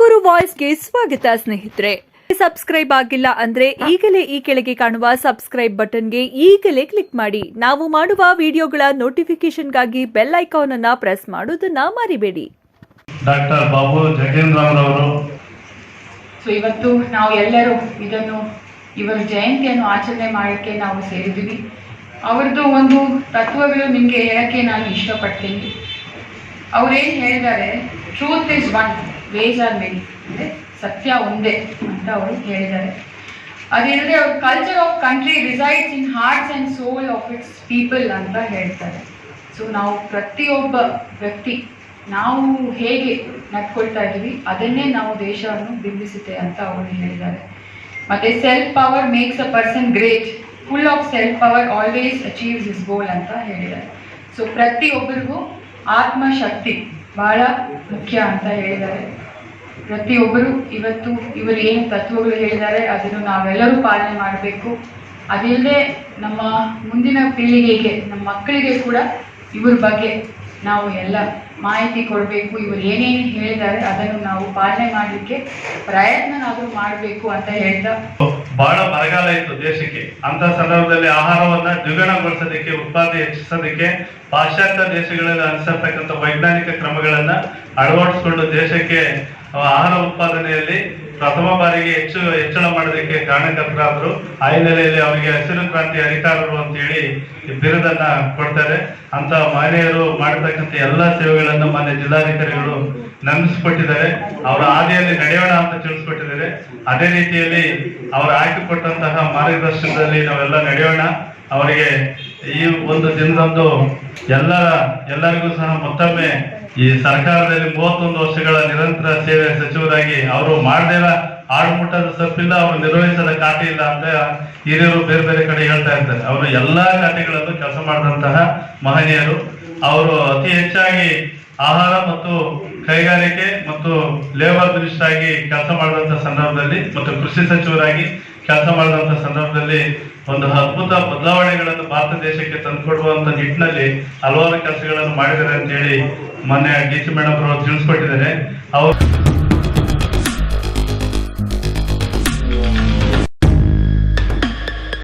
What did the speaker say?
ತುಮಕೂರು ವಾಯ್ಸ್ಗೆ ಸ್ವಾಗತ ಸ್ನೇಹಿತರೆ. ಸಬ್ಸ್ಕ್ರೈಬ್ ಆಗಿಲ್ಲ ಅಂದ್ರೆ ಈಗಲೇ ಈ ಕೆಳಗೆ ಕಾಣುವ ಸಬ್ಸ್ಕ್ರೈಬ್ ಬಟನ್ಗೆ ಈಗಲೇ ಕ್ಲಿಕ್ ಮಾಡಿ. ನಾವು ಮಾಡುವ ವಿಡಿಯೋಗಳ ನೋಟಿಫಿಕೇಶನ್ಗಾಗಿ ಬೆಲ್ ಐಕಾನ್ ಅನ್ನ ಪ್ರೆಸ್ ಮಾಡೋದನ್ನ ಮರಿಬೇಡಿ. ಡಾಕ್ಟರ್ ಬಾಬು ಜಗೇಂದ್ರವರು ಸೊ ಇವತ್ತು ನಾವು ಎಲ್ಲರೂ ಇದನ್ನು ಇವರ ಜಯಂತಿಯನ್ನು ಆಚರಣೆ ಮಾಡಕ್ಕೆ ನಾವು ಸೇರಿದ್ದೀವಿ. ಅವ್ರದ್ದು ಒಂದು ತತ್ವಗಳು ನಿಮಗೆ ಹೇಳಕ್ಕೆ ನಾನು ಇಷ್ಟಪಡ್ತೀನಿ. ಅವ್ರೇನು ಹೇಳಿದ್ದಾರೆ ಟ್ರೂತ್ ಇಸ್ ಒನ್ ಮೆನಿ ಅಂದರೆ ಸತ್ಯ ಒಂದೇ ಅಂತ ಅವರು ಹೇಳಿದ್ದಾರೆ. ಅದಿಲ್ಲದೆ ಅವ್ರ culture of country resides in hearts and soul of its people ಅಂತ ಹೇಳ್ತಾರೆ. ಸೊ ನಾವು ಪ್ರತಿಯೊಬ್ಬ ವ್ಯಕ್ತಿ, ನಾವು ಹೇಗೆ ನಡ್ಕೊಳ್ತಾ ಇದ್ದೀವಿ, ಅದನ್ನೇ ನಾವು ದೇಶವನ್ನು ಬಿಂಬಿಸುತ್ತೆ ಅಂತ ಅವರು ಹೇಳಿದ್ದಾರೆ. ಮತ್ತೆ self power makes a person great full of self power always achieves is goal ಅಂತ ಹೇಳಿದ್ದಾರೆ. ಸೊ ಪ್ರತಿಯೊಬ್ಬರಿಗೂ ಆತ್ಮಶಕ್ತಿ ಬಹಳ ಮುಖ್ಯ ಅಂತ ಹೇಳಿದ್ದಾರೆ. ಪ್ರತಿಯೊಬ್ಬರು ಇವತ್ತು ಇವರು ಏನು ತತ್ವಗಳು ಹೇಳಿದ್ದಾರೆ ಅದನ್ನು ನಾವೆಲ್ಲರೂ ಪಾಲನೆ ಮಾಡಬೇಕು. ಅದಿಲ್ಲದೆ ನಮ್ಮ ಮುಂದಿನ ಪೀಳಿಗೆಗೆ, ನಮ್ಮ ಮಕ್ಕಳಿಗೆ ಕೂಡ ಇವ್ರ ಬಗ್ಗೆ ನಾವು ಎಲ್ಲ ಮಾಹಿತಿ ಕೊಡಬೇಕು. ಇವರು ಏನೇನು ಹೇಳಿದ್ದಾರೆ ಅದನ್ನು ನಾವು ಪಾಲನೆ ಮಾಡಲಿಕ್ಕೆ ಪ್ರಯತ್ನನಾದರೂ ಮಾಡಬೇಕು ಅಂತ ಹೇಳ್ತಾ ಬಹಳ ಬರಗಾಲ ಇತ್ತು ದೇಶಕ್ಕೆ. ಅಂತ ಸಂದರ್ಭದಲ್ಲಿ ಆಹಾರವನ್ನ ದ್ವಿಗುಣಗೊಳಿಸೋದಕ್ಕೆ, ಉತ್ಪಾದನೆ ಹೆಚ್ಚಿಸೋದಕ್ಕೆ ಪಾಶ್ಚಾತ್ಯ ದೇಶಗಳಲ್ಲಿ ಅನುಸರ್ತಕ್ಕಂಥ ವೈಜ್ಞಾನಿಕ ಕ್ರಮಗಳನ್ನ ಅಳವಡಿಸಿಕೊಂಡು ದೇಶಕ್ಕೆ ಆಹಾರ ಉತ್ಪಾದನೆಯಲ್ಲಿ ಪ್ರಥಮ ಬಾರಿಗೆ ಹೆಚ್ಚು ಹೆಚ್ಚಳ ಮಾಡೋದಕ್ಕೆ ಕಾರಣಕರ್ತರಾದ್ರು ಆ ಹಿನ್ನೆಲೆಯಲ್ಲಿ ಅವರಿಗೆ ಹಸಿರು ಕ್ರಾಂತಿ ಅಧಿಕಾರರು ಅಂತ ಹೇಳಿ ಬಿರುದನ್ನ ಕೊಡ್ತಾರೆ. ಅಂತ ಮಹಿಳೆಯರು ಮಾಡತಕ್ಕಂಥ ಎಲ್ಲಾ ಸೇವೆಗಳನ್ನು ಮಾನ್ಯ ಜಿಲ್ಲಾಧಿಕಾರಿಗಳು ನಂಬಿಸಿಕೊಟ್ಟಿದ್ದಾರೆ. ಅವರ ಹಾದಿಯಲ್ಲಿ ನಡೆಯೋಣ ಅಂತ ತಿಳಿಸ್ಕೊಟ್ಟಿದ್ದಾರೆ. ಅದೇ ರೀತಿಯಲ್ಲಿ ಅವರು ಹಾಕಿಕೊಟ್ಟಂತಹ ಮಾರ್ಗದರ್ಶನದಲ್ಲಿ ನಾವೆಲ್ಲ ನಡೆಯೋಣ. ಅವರಿಗೆ ಈ ಒಂದು ದಿನದಂದು ಎಲ್ಲ, ಎಲ್ಲರಿಗೂ ಸಹ ಮತ್ತೊಮ್ಮೆ ಈ ಸರ್ಕಾರದಲ್ಲಿ ಮೂವತ್ತೊಂದು ವರ್ಷಗಳ ನಿರಂತರ ಸೇವೆ ಸಚಿವರಾಗಿ ಅವರು ಮಾಡದೇ ಆಡು ಮುಟ್ಟದ ತಪ್ಪಿಲ್ಲ ಅವರು ನಿರ್ವಹಿಸದ ಖಾತೆ ಇಲ್ಲ ಅಂತ ಹಿರಿಯರು ಬೇರೆ ಬೇರೆ ಕಡೆ ಹೇಳ್ತಾ ಇರ್ತಾರೆ. ಅವರು ಎಲ್ಲಾ ಖಾತೆಗಳಲ್ಲೂ ಕೆಲಸ ಮಾಡಿದಂತಹ ಮಹನೀಯರು. ಅವರು ಅತಿ ಹೆಚ್ಚಾಗಿ ಆಹಾರ ಮತ್ತು ಕೈಗಾರಿಕೆ ಮತ್ತು ಲೇಬರ್ ಮಿನಿಸ್ಟರ್ ಆಗಿ ಕೆಲಸ ಮಾಡಿದಂತ ಸಂದರ್ಭದಲ್ಲಿ ಮತ್ತು ಕೃಷಿ ಸಚಿವರಾಗಿ ಕೆಲಸ ಮಾಡಿದಂತ ಸಂದರ್ಭದಲ್ಲಿ ಒಂದು ಅದ್ಭುತ ಬದಲಾವಣೆಗಳನ್ನು ಭಾರತ ದೇಶಕ್ಕೆ ತಂದುಕೊಡುವಂತ ನಿಟ್ಟಿನಲ್ಲಿ ಹಲವಾರು ಕೆಲಸಗಳನ್ನು ಮಾಡಿದ್ದಾರೆ ಅಂತ ಹೇಳಿ ಮೊನ್ನೆ ಡಿ ಸಿ ಮೇಡಮ್ ಅವರು ತಿಳಿಸ್ಕೊಟ್ಟಿದ್ದಾರೆ. ಅವರು